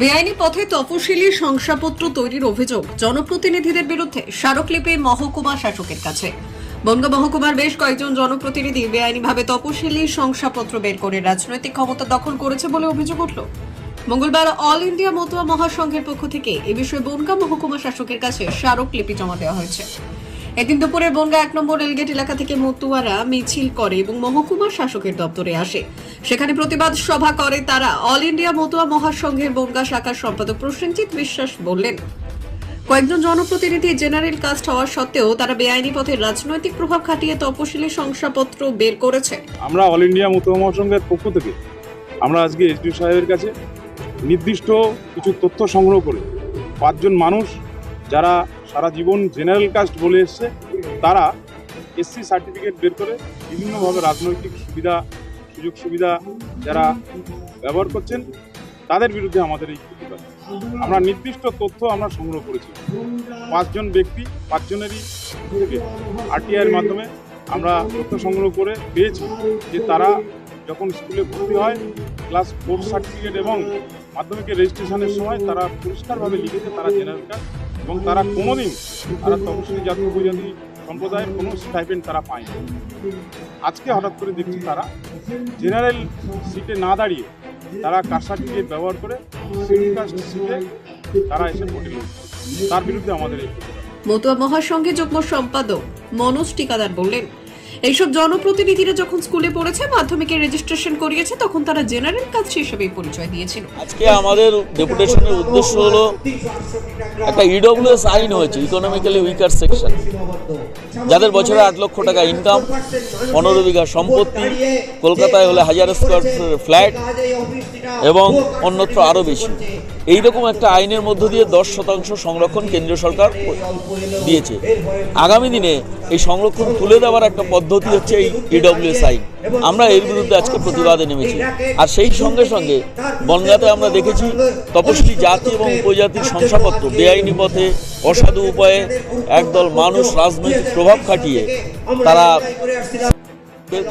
বেআইনি পথে তপশিলি শংসাপত্র তৈরির অভিযোগ জনপ্রতিনিধিদের বিরুদ্ধে স্মারকলিপি মহকুমা শাসকের কাছে। বনগাঁ মহকুমার বেশ কয়েকজন জনপ্রতিনিধি বেআইনিভাবে তপশিলি শংসাপত্র বের করে রাজনৈতিক ক্ষমতা দখল করেছে বলে অভিযোগ উঠল। মঙ্গলবার অল ইন্ডিয়া মতুয়া মহাসংঘের পক্ষ থেকে এ বিষয়ে বনগাঁ মহকুমা শাসকের কাছে স্মারকলিপি জমা দেওয়া হয়েছে। এদিন দুপুরে বনগা এক নম্বর রেলগেট এলাকা থেকে মতুয়ারা মিছিল করে এবং মহকুমা শাসকের দপ্তরে আসে। সেখানে প্রতিবাদ সভা করে তারা। অল ইন্ডিয়া মতুয়া মহাসংঘের বনগা শাখার সম্পাদক প্রসেনজিৎ বিশ্বাস বললেন, কয়েকজন জনপ্রতিনিধি জেনারেল কাস্ট হওয়া সত্ত্বেও তারা বেআইনি পথে রাজনৈতিক প্রভাব খাটিয়ে তপশিলি শংসাপত্র বের করেছে। আমরা অল ইন্ডিয়া মতুয়া মহাসংঘের পক্ষ থেকে আমরা আজকে এসডি সাহেবের কাছে নির্দিষ্ট কিছু তথ্য সংগ্রহ করে। পাঁচজন মানুষ যারা সারা জীবন জেনারেল কাস্ট বলে এসছে, তারা এসসি সার্টিফিকেট বের করে বিভিন্নভাবে রাজনৈতিক সুবিধা সুযোগ সুবিধা যারা ব্যবহার করছেন, তাদের বিরুদ্ধে আমাদের এই প্রতিবাদ। আমরা নির্দিষ্ট তথ্য আমরা সংগ্রহ করেছি। পাঁচজন ব্যক্তি, পাঁচজনেরই আরটিআইয়ের মাধ্যমে আমরা তথ্য সংগ্রহ করে পেয়েছি যে তারা যখন স্কুলে ভর্তি হয়, ক্লাস ফোর সার্টিফিকেট এবং মাধ্যমিকের রেজিস্ট্রেশনের সময় তারা পরিষ্কারভাবে লিখেছে তারা জেনারেল কার্ড এবং তারা কোনোদিন তারা তপশিলি জাতীয় উপজাতি সম্প্রদায়ের কোনো স্টাইপেন্ড তারা পায়নি আজকে হঠাৎ করে দেখছি তারা জেনারেল সিটে না দাঁড়িয়ে তারা কাশাকে ব্যবহার করে সিটে তারা এসে ভোটে তার বিরুদ্ধে আমাদের এই। মতুয়া মহাসংঘে যুগ্ম সম্পাদক মনোজ টিকাদার বললেন এইসব জনপ্রতিনিধিরা যখন স্কুলে পড়েছে, মাধ্যমিকের রেজিস্ট্রেশন করিয়েছে, তখন তারা জেনারেল কাস্ট হিসেবে পরিচয় দিয়েছিল। আজকে আমাদের ডেপুটেশনের উদ্দেশ্য হলো একটা ইডব্লিউএস আইন হয়েছে ইকোনমিক্যালি উইকার সেকশন যাদের বছরে আট লক্ষ টাকা ইনকাম পনেরো বিঘা সম্পত্তি, কলকাতায় হলে হাজার স্কোয়ার ফ্ল্যাট এবং অন্যত্র আরও বেশি। এইরকম একটা আইনের মধ্য দিয়ে দশ শতাংশ সংরক্ষণ কেন্দ্রীয় সরকার দিয়েছে। আগামী দিনে এই সংরক্ষণ তুলে দেওয়ার একটা পদ্ধতি হচ্ছে এই ইডব্লিউএস আইন। আমরা এর বিরুদ্ধে আজকে প্রতিবাদে নেমেছি। আর সেই সঙ্গে সঙ্গে বনগাঁতে আমরা দেখেছি তপশিলি জাতি এবং উপজাতির শংসাপত্র। বেআইনি পথে, অসাধু উপায়ে একদল মানুষ রাজনৈতিক প্রভাব খাটিয়ে তারা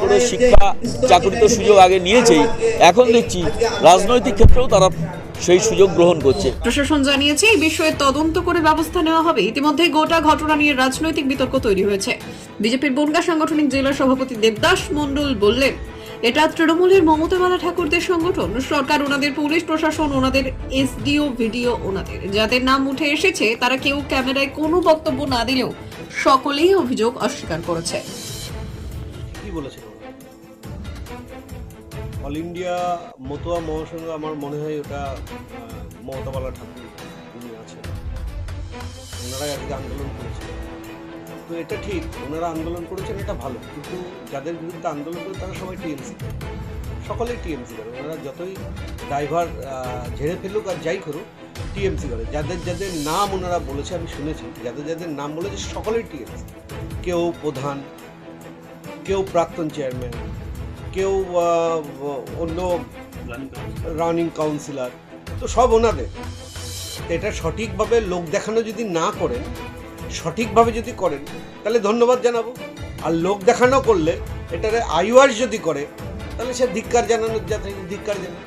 করে শিক্ষা চাকরিতে সুযোগ আগে নিয়েছেই। এখন দেখছি রাজনৈতিক ক্ষেত্রেও তারা সেই সুযোগ গ্রহণ করছে। প্রশাসন জানিয়েছে এই বিষয়ে তদন্ত করে ব্যবস্থা নেওয়া হবে। ইতিমধ্যে গোটা ঘটনা নিয়ে রাজনৈতিক বিতর্ক তৈরি হয়েছে। বিজেপির বনগা সাংগঠনিক জেলা সভাপতি দেবদাস মণ্ডল বললেন এটা তৃণমূলের মমতা বালা ঠাকুরদের সংগঠন। সরকার ওনাদের পুলিশ প্রশাসন ওনাদের এসডিও ভিডিও ওনাদের। যাদের নাম উঠে এসেছে তারা কেউ ক্যামেরায় কোনো বক্তব্য না দিলেও সকলেই অভিযোগ অস্বীকার করেছে। কি বলেছিল অল ইন্ডিয়া মতুয়া মহাসংঘ আমার মনে হয় ওটা মমতাবালা ঠাকুর উনি আছেন, ওনারাই আজকে আন্দোলন করেছেন। তো এটা ঠিক, ওনারা আন্দোলন করেছেন, এটা ভালো। কিন্তু যাদের বিরুদ্ধে আন্দোলন করে তারা সবাই টিএমসি। সকলেই টিএমসি করে। ওনারা যতই ড্রাইভার ঝেড়ে ফেলুক আর যাই করুক, টিএমসি করে। যাদের যাদের নাম ওনারা বলেছে, আমি শুনেছি, যাদের যাদের নাম বলেছে, সকলেই টিএমসি। কেউ প্রধান, কেউ প্রাক্তন চেয়ারম্যান কেউ অন্য রানিং কাউন্সিলার তো সব ওনাদের। এটা সঠিকভাবে লোক দেখানো যদি না করেন, সঠিকভাবে যদি করেন, তাহলে ধন্যবাদ জানাব। আর লোক দেখানো করলে, এটারে আইওয়ার যদি করে, তাহলে সে ধিক্কার জানানোর যাতে ধিক্কার জানায়।